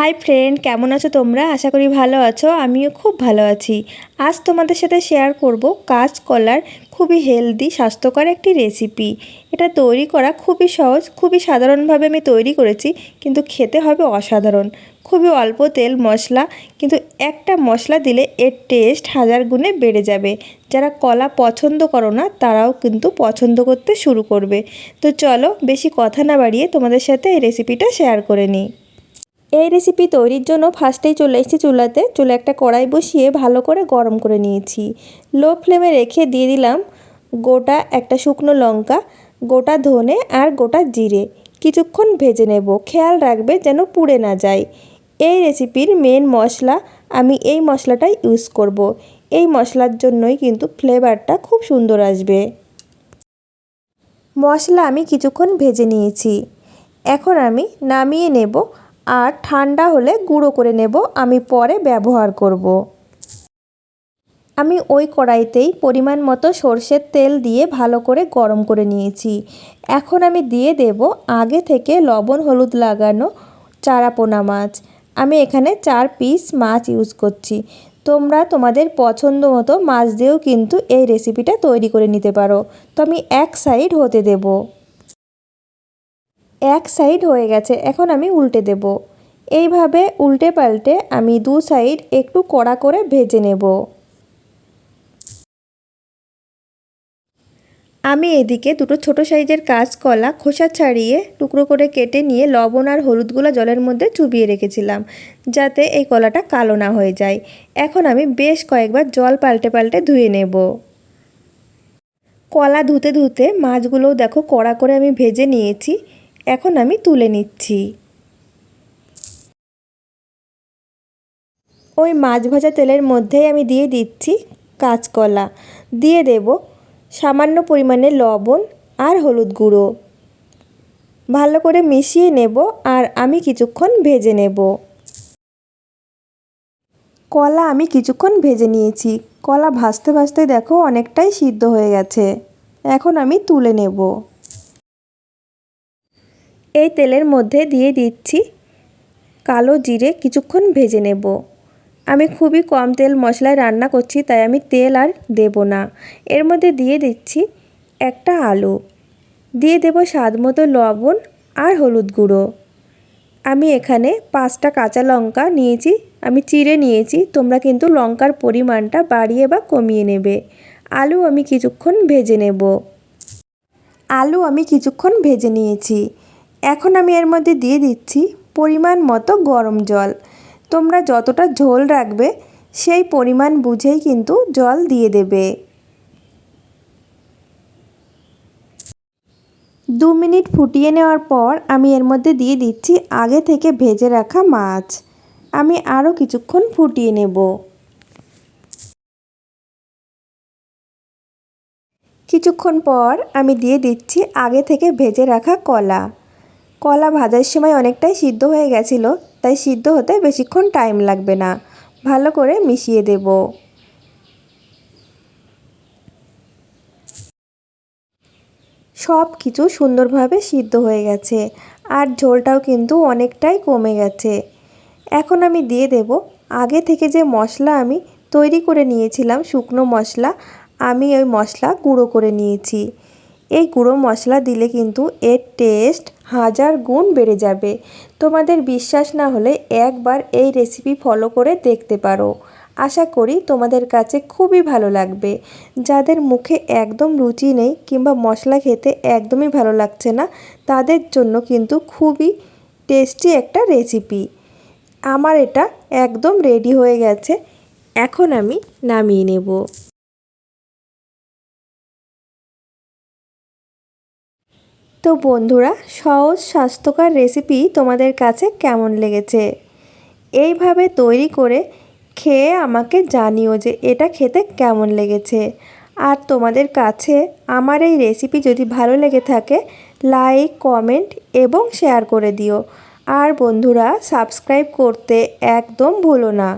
Hi friend কেমন আছো তোমরা? আশা করি ভালো আছো, আমিও খুব ভালো আছি। আজ তোমাদের সাথে শেয়ার করব কাঁচকলার খুবই হেলদি স্বাস্থ্যকর একটি রেসিপি এটা তৈরি করা খুবই সহজ, খুবই সাধারণভাবে আমি তৈরি করেছি, কিন্তু খেতে হবে অসাধারণ। খুবই অল্প তেল, মশলা, কিন্তু একটা মশলা দিলে এর টেস্ট হাজার গুণে বেড়ে যাবে। যারা কলা পছন্দ করো না, তারাও কিন্তু পছন্দ করতে শুরু করবে। তো চলো, বেশি কথা না বাড়িয়ে তোমাদের সাথে এই রেসিপিটা শেয়ার করে নিই। এই রেসিপি তৈরির জন্য ফার্স্টেই চলে এসেছি চুলাতে চুলে একটা কড়াই বসিয়ে ভালো করে গরম করে নিয়েছি। লো ফ্লেমে রেখে দিয়ে দিলাম গোটা একটা শুকনো লঙ্কা, গোটা ধনে আর গোটা জিরে। কিছুক্ষণ ভেজে নেব। খেয়াল রাখবে যেন পুড়ে না যায়। এই রেসিপির মেন মশলা আমি এই মশলাটাই ইউজ করব। এই মশলার জন্যই কিন্তু ফ্লেভারটা খুব সুন্দর আসবে। মশলা আমি কিছুক্ষণ ভেজে নিয়েছি। এখন আমি নামিয়ে নেব আর ঠান্ডা হলে গুঁড়ো করে নেব, আমি পরে ব্যবহার করব। আমি ওই কড়াইতেই পরিমাণ মতো সর্ষের তেল দিয়ে ভালো করে গরম করে নিয়েছি। এখন আমি দিয়ে দেব আগে থেকে লবণ, হলুদ লাগানো চারাপোনা মাছ। আমি এখানে চার পিস মাছ ইউজ করছি। তোমরা তোমাদের পছন্দ মতো মাছ দিয়েও কিন্তু এই রেসিপিটা তৈরি করে নিতে পারো। তো আমি এক সাইড হতে দেব। এক সাইড হয়ে গেছে, এখন আমি উল্টে দেব। এইভাবে উল্টে পাল্টে আমি দু সাইড একটু কড়া করে ভেজে নেব। আমি এদিকে দুটো ছোট সাইজের কাঁচকলা খোসা ছাড়িয়ে টুকরো করে কেটে নিয়ে লবণ আর হলুদগুলো জলের মধ্যে চুবিয়ে রেখেছিলাম, যাতে এই কলাটা কালো না হয়ে যায়। এখন আমি বেশ কয়েকবার জল পাল্টে পাল্টে ধুয়ে নেব। কলা ধুতে ধুতে মাছগুলোও দেখো কড়া করে আমি ভেজে নিয়েছি। এখন আমি তুলে নিচ্ছি। ওই মাছ ভাজা তেলের মধ্যেই আমি দিয়ে দিচ্ছি কাঁচকলা। দিয়ে দেব সামান্য পরিমাণে লবণ আর হলুদ গুঁড়ো। ভালো করে মিশিয়ে নেব আর আমি কিছুক্ষণ ভেজে নেব। কলা আমি কিছুক্ষণ ভেজে নিয়েছি। কলা ভাজতে ভাজতে দেখো অনেকটাই সিদ্ধ হয়ে গেছে। এখন আমি তুলে নেব। এই তেলের মধ্যে দিয়ে দিচ্ছি কালো জিরে কিছুক্ষণ ভেজে নেব। আমি খুবই কম তেল মশলায় রান্না করছি, তাই আমি তেল আর দেব না। এর মধ্যে দিয়ে দিচ্ছি একটা আলু। দিয়ে দেব স্বাদ মতো লবণ আর হলুদ গুঁড়ো। আমি এখানে পাঁচটা কাঁচা লঙ্কা নিয়েছি, আমি চিড়ে নিয়েছি, তোমরা কিন্তু লঙ্কার পরিমাণটা বাড়িয়ে বা কমিয়ে নেবে। আলু আমি কিছুক্ষণ ভেজে নেব। আলু আমি কিছুক্ষণ ভেজে নিয়েছি। এখন আমি এর মধ্যে দিয়ে দিচ্ছি পরিমাণ মতো গরম জল। তোমরা যতটা ঝোল রাখবে, সেই পরিমাণ বুঝেই কিন্তু জল দিয়ে দেবে। দু মিনিট ফুটিয়ে নেওয়ার পর আমি এর মধ্যে দিয়ে দিচ্ছি আগে থেকে ভেজে রাখা মাছ। আমি আরও কিছুক্ষণ ফুটিয়ে নেব। কিছুক্ষণ পর আমি দিয়ে দিচ্ছি আগে থেকে ভেজে রাখা কলা। কলা ভাজার সময় অনেকটাই সিদ্ধ হয়ে গেছিল, তাই সিদ্ধ হতে বেশিক্ষণ টাইম লাগবে না। ভালো করে মিশিয়ে দেব। সব কিছু সুন্দরভাবে সিদ্ধ হয়ে গেছে, আর ঝোলটাও কিন্তু অনেকটাই কমে গেছে। এখন আমি দিয়ে দেব, আগে থেকে যে মশলা আমি তৈরি করে নিয়েছিলাম, শুকনো মশলা, আমি ওই মশলা গুঁড়ো করে নিয়েছি। এই গুঁড়ো মশলা দিলে কিন্তু এর টেস্ট হাজার গুণ বেড়ে যাবে। তোমাদের বিশ্বাস না হলে একবার এই রেসিপি ফলো করে দেখতে পারো। আশা করি তোমাদের কাছে খুবই ভালো লাগবে। যাদের মুখে একদম রুচি নেই কিংবা মশলা খেতে একদমই ভালো লাগছে না, তাদের জন্য কিন্তু খুবই টেস্টি একটা রেসিপি আমার এটা একদম রেডি হয়ে গেছে। এখন আমি নামিয়ে নেব। তো বন্ধুরা, সহজ, স্বাস্থ্যকর রেসিপি তোমাদের কাছে কেমন লেগেছে? এইভাবে তৈরি করে খেয়ে আমাকে জানিও যে এটা খেতে কেমন লেগেছে। আর তোমাদের কাছে আমার এই রেসিপি যদি ভালো লেগে থাকে লাইক কমেন্ট এবং শেয়ার করে দিও। আর বন্ধুরা সাবস্ক্রাইব করতে একদম ভুলো না।